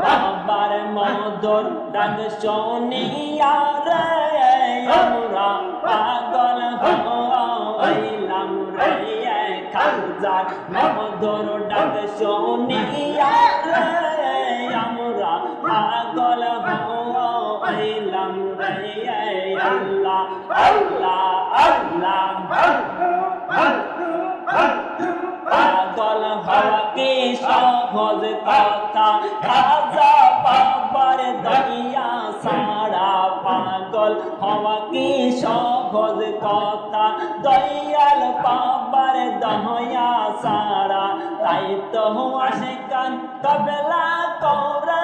বাবার মধুর ডাক শুনিয়া রে, আমরা পাগল হইলাম রে, খালজার মধুর ডাক শুনিয়া রে, আমরা পাগল হইলাম রে, আল্লাহ আল্লাহ আল্লাহ। হওয়া সহজ কথা? রাজা বাবার দইয়া সারা পাগল হওয়া কি সহজ কথা? দয়াল বাবার দহয়া সারা, তাই তো আসে কান কবেলা করে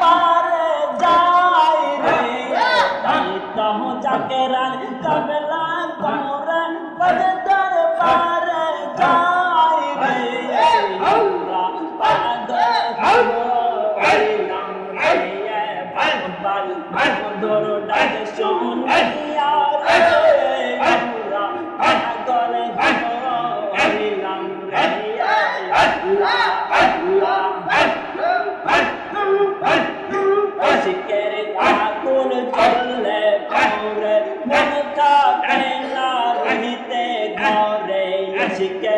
পারে যাই রে। তাই তো যাকে রান কবেলা করে পড়তে পারে মধুর ডাক শুনিয়া রে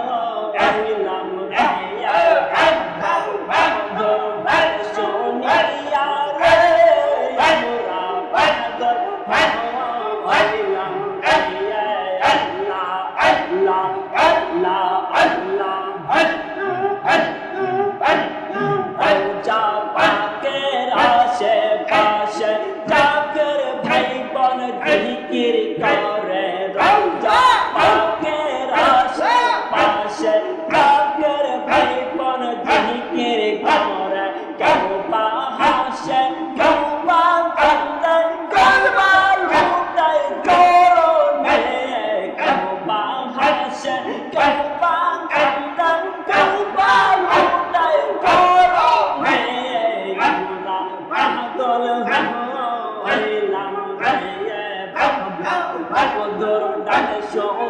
জিকির করে রঞ্জা পাকের আশে পাশে পাকের ভাই পন জিকির করে